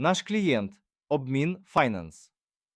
Наш клієнт Обмін Finance.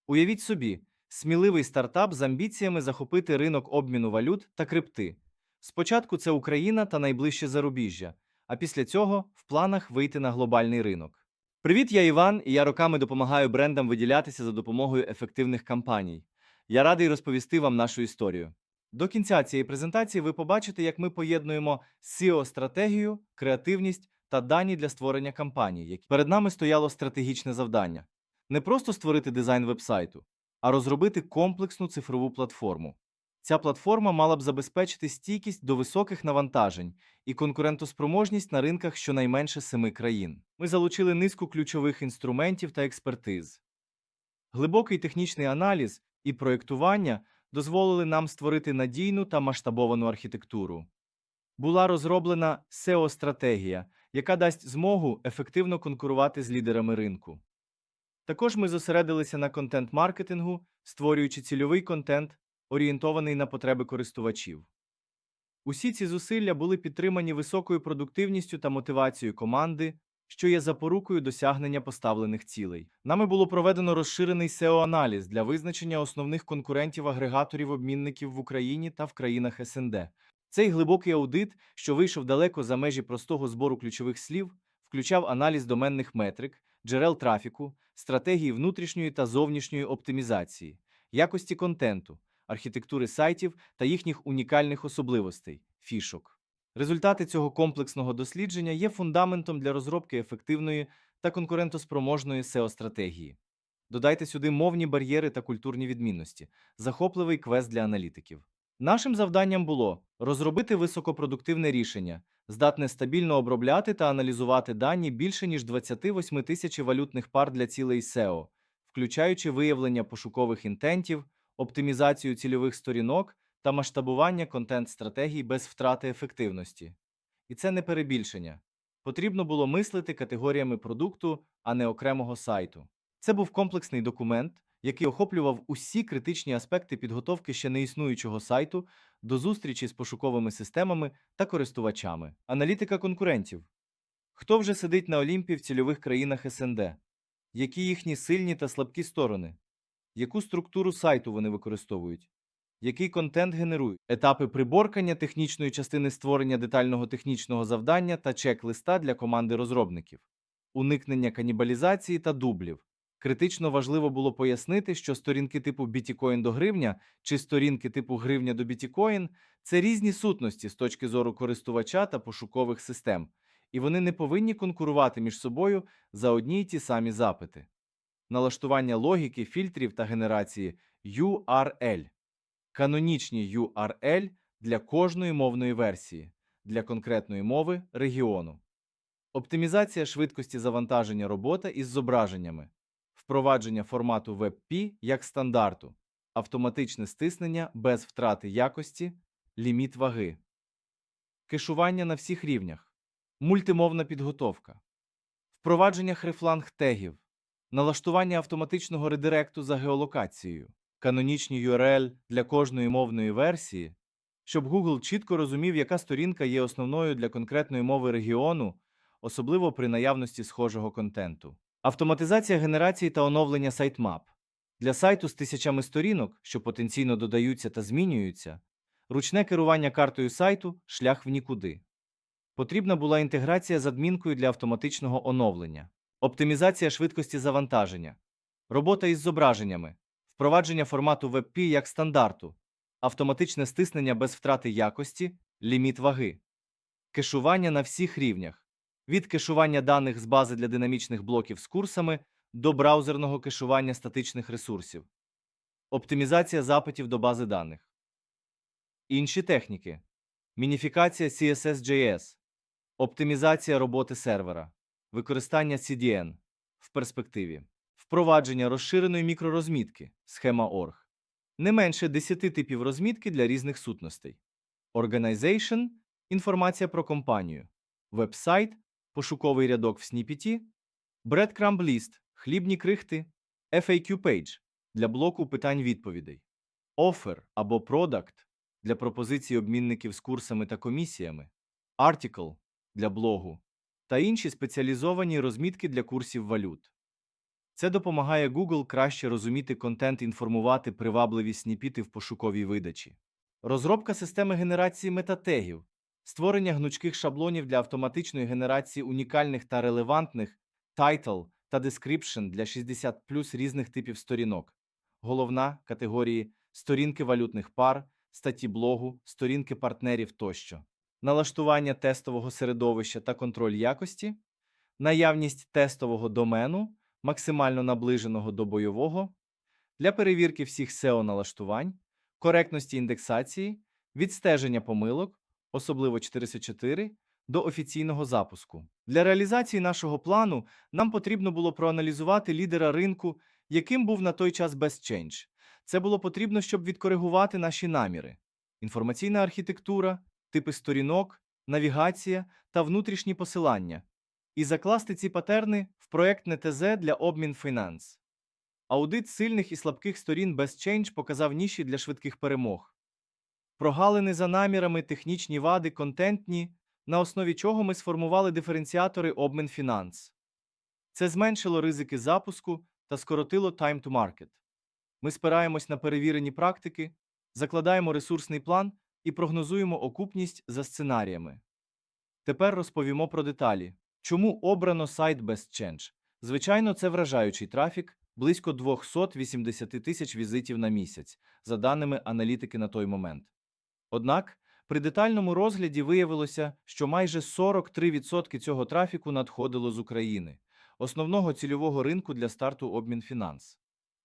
Уявіть собі, сміливий стартап з амбіціями захопити ринок обміну валют та крипти. Спочатку це Україна та найближче зарубіжжя, а після цього в планах вийти на глобальний ринок. Привіт, я Іван, і я роками допомагаю брендам виділятися за допомогою ефективних кампаній. Я радий розповісти вам нашу історію. До кінця цієї презентації ви побачите, як ми поєднуємо SEO-стратегію, креативність та дані для створення кампаній. які- Перед нами стояло стратегічне завдання не просто створити дизайн вебсайту, а розробити комплексну цифрову платформу. Ця платформа мала б забезпечити стійкість до високих навантажень і конкурентоспроможність на ринках щонайменше семи країн. Ми залучили низку ключових інструментів та експертиз. Глибокий технічний аналіз і проєктування дозволили нам створити надійну та масштабовану архітектуру. Була розроблена SEO-стратегія, яка дасть змогу ефективно конкурувати з лідерами ринку. Також ми зосередилися на контент-маркетингу, створюючи цільовий контент, орієнтований на потреби користувачів. Усі ці зусилля були підтримані високою продуктивністю та мотивацією команди, що є запорукою досягнення поставлених цілей. Нами було проведено розширений SEO-аналіз для визначення основних конкурентів-агрегаторів-обмінників в Україні та в країнах СНД. Цей глибокий аудит, що вийшов далеко за межі простого збору ключових слів, включав аналіз доменних метрик, джерел трафіку, стратегії внутрішньої та зовнішньої оптимізації, якості контенту, архітектури сайтів та їхніх унікальних особливостей фішок. Результати цього комплексного дослідження є фундаментом для розробки ефективної та конкурентоспроможної SEO-стратегії. Додайте сюди мовні бар'єри та культурні відмінності, захопливий квест для аналітиків. Нашим завданням було розробити високопродуктивне рішення, здатне стабільно обробляти та аналізувати дані більше ніж 28 тисяч валютних пар для цілей SEO, включаючи виявлення пошукових інтентів, оптимізацію цільових сторінок та масштабування контент-стратегій без втрати ефективності. І це не перебільшення. Потрібно було мислити категоріями продукту, а не окремого сайту. Це був комплексний документ, який охоплював усі критичні аспекти підготовки ще неіснуючого сайту до зустрічі з пошуковими системами та користувачами. Аналітика конкурентів. Хто вже сидить на Олімпі в цільових країнах СНД? Які їхні сильні та слабкі сторони? Яку структуру сайту вони використовують? Який контент генерують? Етапи приборкання технічної частини створення детального технічного завдання та чек-листа для команди розробників, уникнення канібалізації та дублів. Критично важливо було пояснити, що сторінки типу BTCoin до гривня чи сторінки типу гривня до BTCoin – це різні сутності з точки зору користувача та пошукових систем, і вони не повинні конкурувати між собою за одні й ті самі запити. Налаштування логіки, фільтрів та генерації URL. Канонічні URL для кожної мовної версії, для конкретної мови регіону. Оптимізація швидкості завантаження робота із зображеннями впровадження формату WebP як стандарту, автоматичне стиснення без втрати якості, ліміт ваги, кешування на всіх рівнях, мультимовна підготовка, впровадження хрифланг тегів, налаштування автоматичного редиректу за геолокацією, канонічні URL для кожної мовної версії, щоб Google чітко розумів, яка сторінка є основною для конкретної мови регіону, особливо при наявності схожого контенту. Автоматизація генерації та оновлення сайтмап. Для сайту з тисячами сторінок, що потенційно додаються та змінюються, ручне керування картою сайту шлях в нікуди. Потрібна була інтеграція з адмінкою для автоматичного оновлення, оптимізація швидкості завантаження, робота із зображеннями, впровадження формату WebP як стандарту, автоматичне стиснення без втрати якості, ліміт ваги, кешування на всіх рівнях від кешування даних з бази для динамічних блоків з курсами до браузерного кешування статичних ресурсів, оптимізація запитів до бази даних, інші техніки, мініфікація CSS.js, оптимізація роботи сервера, використання CDN в перспективі, впровадження розширеної мікророзмітки, схема ORG, не менше 10 типів розмітки для різних сутностей, Organization – інформація про компанію, веб-сайт пошуковий рядок в сніпіті, breadcrumb list, хлібні крихти, FAQ page для блоку питань-відповідей, offer або product для пропозицій обмінників з курсами та комісіями, article для блогу та інші спеціалізовані розмітки для курсів валют. Це допомагає Google краще розуміти контент, інформувати привабливі сніпіти в пошуковій видачі. Розробка системи генерації метатегів, створення гнучких шаблонів для автоматичної генерації унікальних та релевантних title та description для 60 плюс різних типів сторінок. Головна категорії сторінки валютних пар, статті блогу, сторінки партнерів тощо. Налаштування тестового середовища та контроль якості, наявність тестового домену, максимально наближеного до бойового, для перевірки всіх SEO-налаштувань, коректності індексації, відстеження помилок, особливо 404, до офіційного запуску. Для реалізації нашого плану нам потрібно було проаналізувати лідера ринку, яким був на той час BestChange. Це було потрібно, щоб відкоригувати наші наміри: інформаційна архітектура, типи сторінок, навігація та внутрішні посилання, і закласти ці патерни в проектне ТЗ для обмін Finance. Аудит сильних і слабких сторін BestChange показав ніші для швидких перемог. Прогалини за намірами, технічні вади, контентні, на основі чого ми сформували диференціатори обмін Finance. Це зменшило ризики запуску та скоротило time to market. Ми спираємось на перевірені практики, закладаємо ресурсний план і прогнозуємо окупність за сценаріями. Тепер розповімо про деталі. Чому обрано сайт BestChange? Звичайно, це вражаючий трафік, близько 280 тисяч візитів на місяць, за даними аналітики на той момент. Однак, при детальному розгляді виявилося, що майже 43% цього трафіку надходило з України, основного цільового ринку для старту обмін фінанс.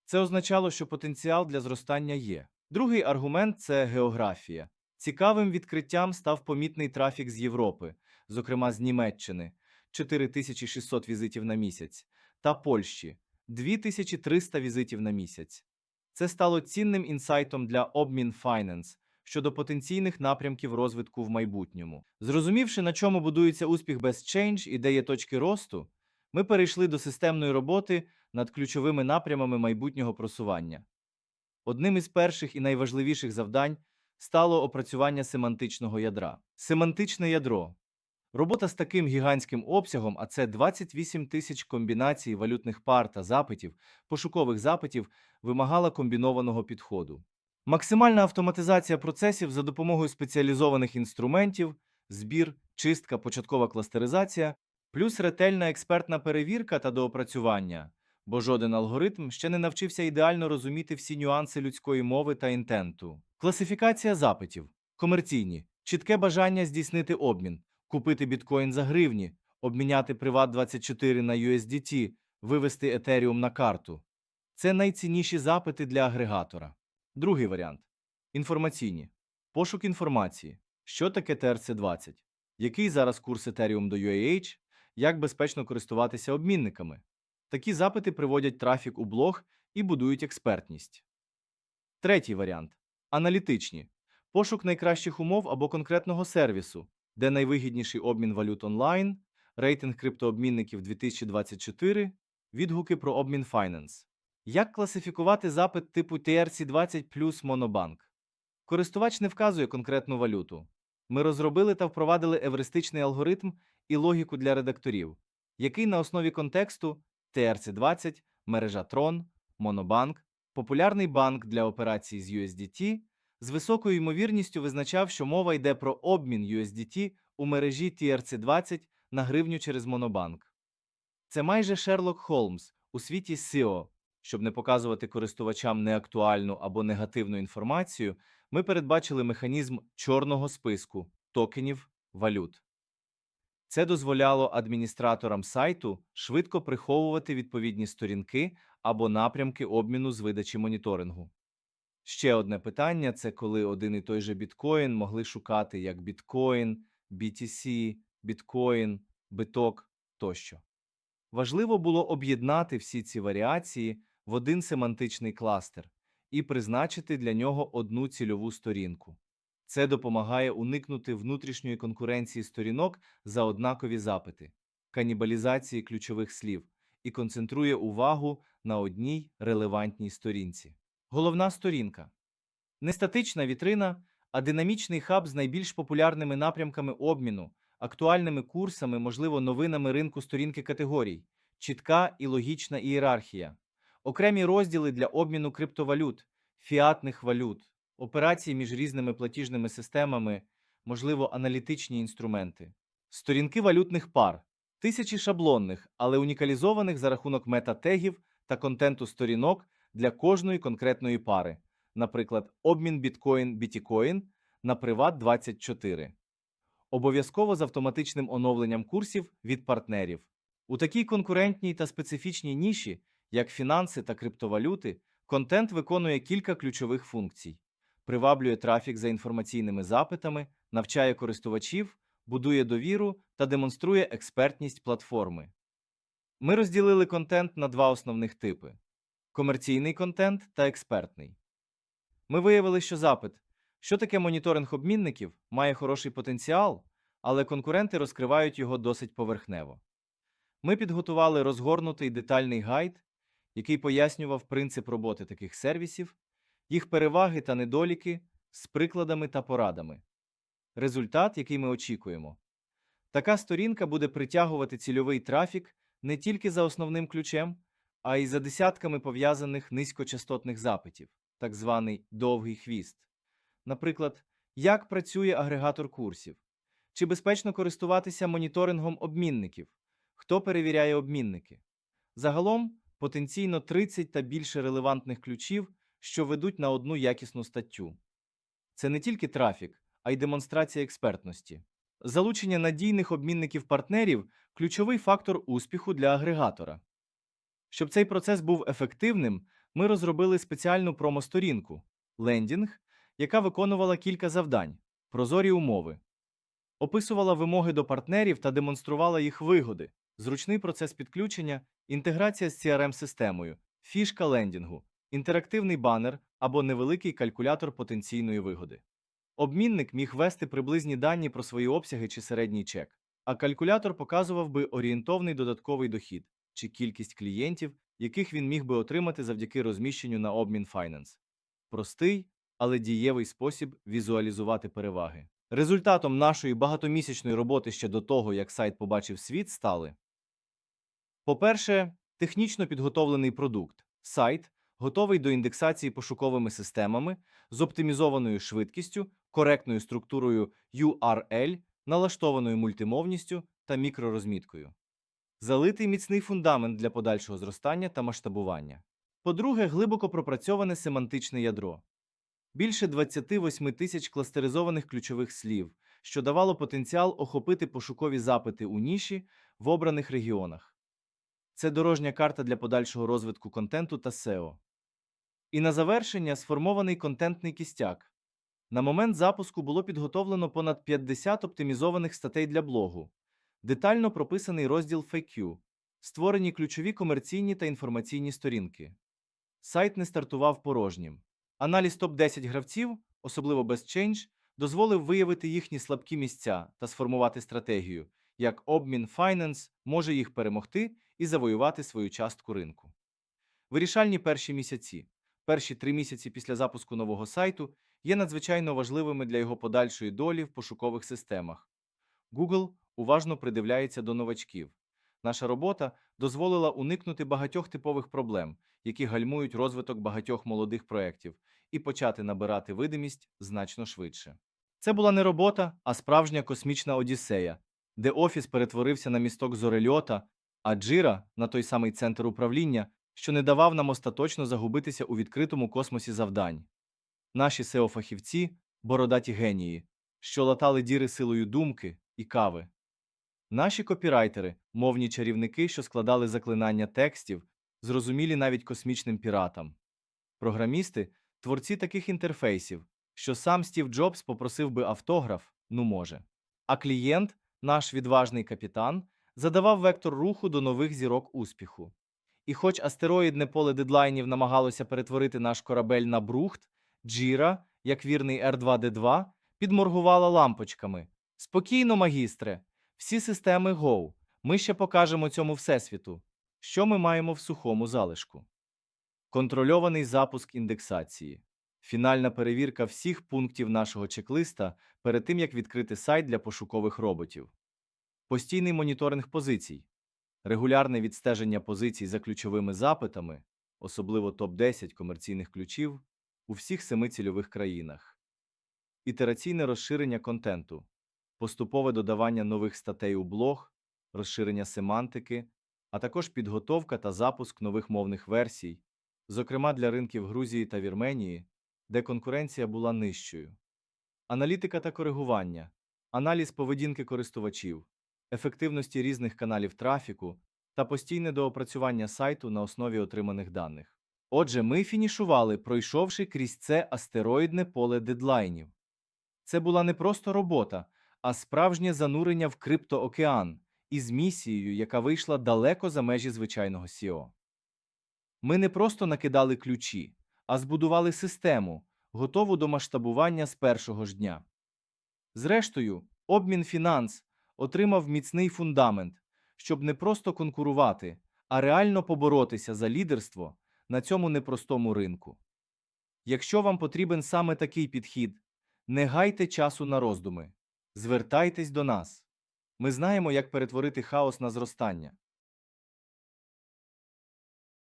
Це означало, що потенціал для зростання є. Другий аргумент це географія. Цікавим відкриттям став помітний трафік з Європи, зокрема з Німеччини 4600 візитів на місяць, та Польщі 2300 візитів на місяць. Це стало цінним інсайтом для обмін Finance щодо потенційних напрямків розвитку в майбутньому. Зрозумівши, на чому будується успіх BestChange і де є точки росту, ми перейшли до системної роботи над ключовими напрямами майбутнього просування. Одним із перших і найважливіших завдань стало опрацювання семантичного ядра. Семантичне ядро робота з таким гігантським обсягом, а це 28 тисяч комбінацій валютних пар та запитів, пошукових запитів, вимагала комбінованого підходу. Максимальна автоматизація процесів за допомогою спеціалізованих інструментів, збір, чистка, початкова кластеризація, плюс ретельна експертна перевірка та доопрацювання, бо жоден алгоритм ще не навчився ідеально розуміти всі нюанси людської мови та інтенту. Класифікація запитів, комерційні, чітке бажання здійснити обмін, купити біткоін за гривні, обміняти Privat 24 на USDT, вивести Ethereum на карту. Це найцінніші запити для агрегатора. Другий варіант інформаційні. Пошук інформації. Що таке TRC20? Який зараз курс Ethereum до UAH? Як безпечно користуватися обмінниками? Такі запити приводять трафік у блог і будують експертність. Третій варіант аналітичні. Пошук найкращих умов або конкретного сервісу, де найвигідніший обмін валют онлайн, рейтинг криптообмінників 2024, відгуки про обмін Finance. Як класифікувати запит типу TRC20 плюс Monobank? Користувач не вказує конкретну валюту. Ми розробили та впровадили евристичний алгоритм і логіку для редакторів, який на основі контексту TRC20, мережа Tron, Monobank, популярний банк для операцій з USDT, з високою ймовірністю визначав, що мова йде про обмін USDT у мережі TRC20 на гривню через Monobank. Це майже Шерлок Холмс у світі SEO. Щоб не показувати користувачам неактуальну або негативну інформацію, ми передбачили механізм чорного списку токенів валют. Це дозволяло адміністраторам сайту швидко приховувати відповідні сторінки або напрямки обміну з видачі моніторингу. Ще одне питання це коли один і той же біткоін могли шукати як біткоін, BTC, біткоін, биток тощо. Важливо було об'єднати всі ці варіації в один семантичний кластер і призначити для нього одну цільову сторінку. Це допомагає уникнути внутрішньої конкуренції сторінок за однакові запити, канібалізації ключових слів і концентрує увагу на одній релевантній сторінці. Головна сторінка не статична вітрина, а динамічний хаб з найбільш популярними напрямками обміну, актуальними курсами, можливо, новинами ринку сторінки категорій, чітка і логічна ієрархія, окремі розділи для обміну криптовалют, фіатних валют, операції між різними платіжними системами, можливо, аналітичні інструменти, сторінки валютних пар, тисячі шаблонних, але унікалізованих за рахунок метатегів та контенту сторінок для кожної конкретної пари, наприклад, обмін біткоін-бітікоін на Приват24. Обов'язково з автоматичним оновленням курсів від партнерів. У такій конкурентній та специфічній ніші, як фінанси та криптовалюти, контент виконує кілька ключових функцій: приваблює трафік за інформаційними запитами, навчає користувачів, будує довіру та демонструє експертність платформи. Ми розділили контент на два основних типи: комерційний контент та експертний. Ми виявили, що запит, що таке моніторинг обмінників, має хороший потенціал, але конкуренти розкривають його досить поверхнево. Ми підготували розгорнутий детальний гайд, який пояснював принцип роботи таких сервісів, їх переваги та недоліки з прикладами та порадами. Результат, який ми очікуємо. Така сторінка буде притягувати цільовий трафік не тільки за основним ключем, а й за десятками пов'язаних низькочастотних запитів, так званий довгий хвіст. Наприклад, як працює агрегатор курсів, чи безпечно користуватися моніторингом обмінників, хто перевіряє обмінники. Загалом потенційно 30 та більше релевантних ключів, що ведуть на одну якісну статтю. Це не тільки трафік, а й демонстрація експертності. Залучення надійних обмінників-партнерів ключовий фактор успіху для агрегатора. Щоб цей процес був ефективним, ми розробили спеціальну промо-сторінку лендінг, яка виконувала кілька завдань, прозорі умови, описувала вимоги до партнерів та демонструвала їх вигоди, зручний процес підключення, інтеграція з CRM-системою, фішка лендінгу, інтерактивний банер або невеликий калькулятор потенційної вигоди. Обмінник міг ввести приблизні дані про свої обсяги чи середній чек, а калькулятор показував би орієнтовний додатковий дохід чи кількість клієнтів, яких він міг би отримати завдяки розміщенню на обмін Finance. Простий, але дієвий спосіб візуалізувати переваги. Результатом нашої багатомісячної роботи ще до того, як сайт побачив світ, стали по-перше, технічно підготовлений продукт. Сайт готовий до індексації пошуковими системами з оптимізованою швидкістю, коректною структурою URL, налаштованою мультимовністю та мікророзміткою. Залитий міцний фундамент для подальшого зростання та масштабування. По-друге, глибоко пропрацьоване семантичне ядро. Більше 28 тисяч кластеризованих ключових слів, що давало потенціал охопити пошукові запити у ніші в обраних регіонах. Це дорожня карта для подальшого розвитку контенту та SEO. І на завершення сформований контентний кістяк. На момент запуску було підготовлено понад 50 оптимізованих статей для блогу, детально прописаний розділ FAQ, створені ключові комерційні та інформаційні сторінки. Сайт не стартував порожнім. Аналіз топ-10 гравців, особливо без Change, дозволив виявити їхні слабкі місця та сформувати стратегію, як обмін Finance може їх перемогти і завоювати свою частку ринку. Вирішальні перші місяці, перші три місяці після запуску нового сайту є надзвичайно важливими для його подальшої долі в пошукових системах. Google уважно придивляється до новачків. Наша робота дозволила уникнути багатьох типових проблем, які гальмують розвиток багатьох молодих проєктів, і почати набирати видимість значно швидше. Це була не робота, а справжня космічна одіссея, де офіс перетворився на місток зорельота, а джира на той самий центр управління, що не давав нам остаточно загубитися у відкритому космосі завдань. Наші SEO-фахівці – бородаті генії, що латали діри силою думки і кави. Наші копірайтери – мовні чарівники, що складали заклинання текстів, зрозумілі навіть космічним піратам. Програмісти – творці таких інтерфейсів, що сам Стів Джобс попросив би автограф, ну може. А клієнт, наш відважний капітан, задавав вектор руху до нових зірок успіху. І хоч астероїдне поле дедлайнів намагалося перетворити наш корабель на брухт, Джіра, як вірний R2D2, підморгувала лампочками. Спокійно, магістре, всі системи Go. Ми ще покажемо цьому всесвіту. Що ми маємо в сухому залишку? Контрольований запуск індексації. Фінальна перевірка всіх пунктів нашого чек-листа перед тим, як відкрити сайт для пошукових роботів. Постійний моніторинг позицій. регулярне відстеження позицій за ключовими запитами, особливо топ-10 комерційних ключів у всіх семи цільових країнах, ітераційне розширення контенту, поступове додавання нових статей у блог, розширення семантики, а також підготовка та запуск нових мовних версій, зокрема для ринків Грузії та Вірменії, де конкуренція була нижчою. Аналітика та коригування, аналіз поведінки користувачів, ефективності різних каналів трафіку та постійне доопрацювання сайту на основі отриманих даних. Отже, ми фінішували, пройшовши крізь це астероїдне поле дедлайнів. Це була не просто робота, а справжнє занурення в криптоокеан із місією, яка вийшла далеко за межі звичайного SEO. Ми не просто накидали ключі, а збудували систему, готову до масштабування з першого ж дня. Зрештою, обмін фінанс отримав міцний фундамент, щоб не просто конкурувати, а реально поборотися за лідерство на цьому непростому ринку. Якщо вам потрібен саме такий підхід, не гайте часу на роздуми, звертайтесь до нас. Ми знаємо, як перетворити хаос на зростання.